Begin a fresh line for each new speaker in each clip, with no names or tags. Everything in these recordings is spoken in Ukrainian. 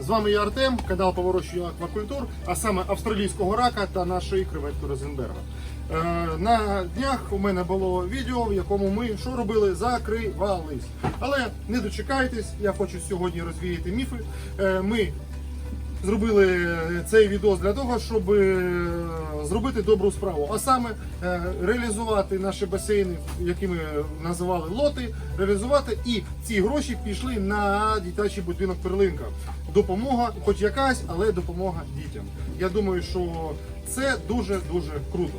З вами я Артем, канал по аквакультур, а саме австралійського рака та нашої креветки Розенберга. Е, на днях у мене було відео, в якому ми що робили? Закривались. Але не дочекайтесь, я хочу сьогодні розвіяти міфи. Е, ми зробили цей відео для того, щоб е, зробити добру справу, а саме е, реалізувати наші басейни, які ми називали лоти, реалізувати і ці гроші пішли на дитячий будинок Перлинка. Допомога, хоч якась, але допомога дітям. Я думаю, що це дуже дуже круто.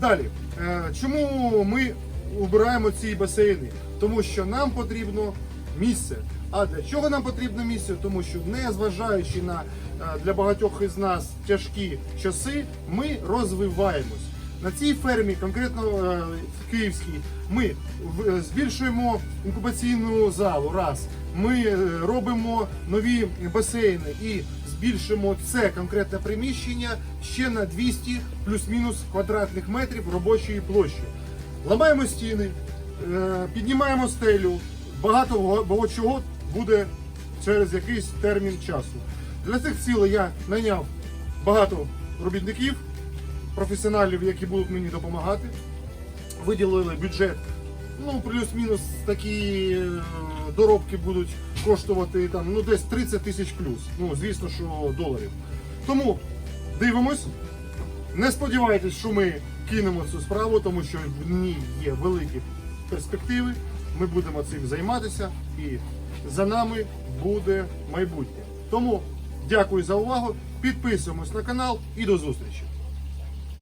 Далі, е, чому ми обираємо ці басейни? Тому що нам потрібно місце. А для чого нам потрібно місце? Тому що не зважаючи на е, для багатьох із нас тяжкі часи, ми розвиваємось. На цій фермі, конкретно е, в Київській, ми е, збільшуємо інкубаційну залу. Раз ми робимо нові басейни і збільшимо це конкретне приміщення ще на 200 плюс-мінус квадратних метрів робочої площі. Ламаємо стіни, піднімаємо стелю. Багато чого буде через якийсь термін часу. Для цих цілей я найняв багато робітників, професіоналів, які будуть мені допомагати. Виділили бюджет. Ну, плюс-мінус такі е, доробки будуть коштувати там, ну, десь 30 тисяч плюс. Ну, звісно, що доларів. Тому дивимось. Не сподівайтесь, що ми кинемо цю справу, тому що в ній є великі перспективи. Ми будемо цим займатися і за нами буде майбутнє. Тому дякую за увагу. Підписуємось на канал і до зустрічі.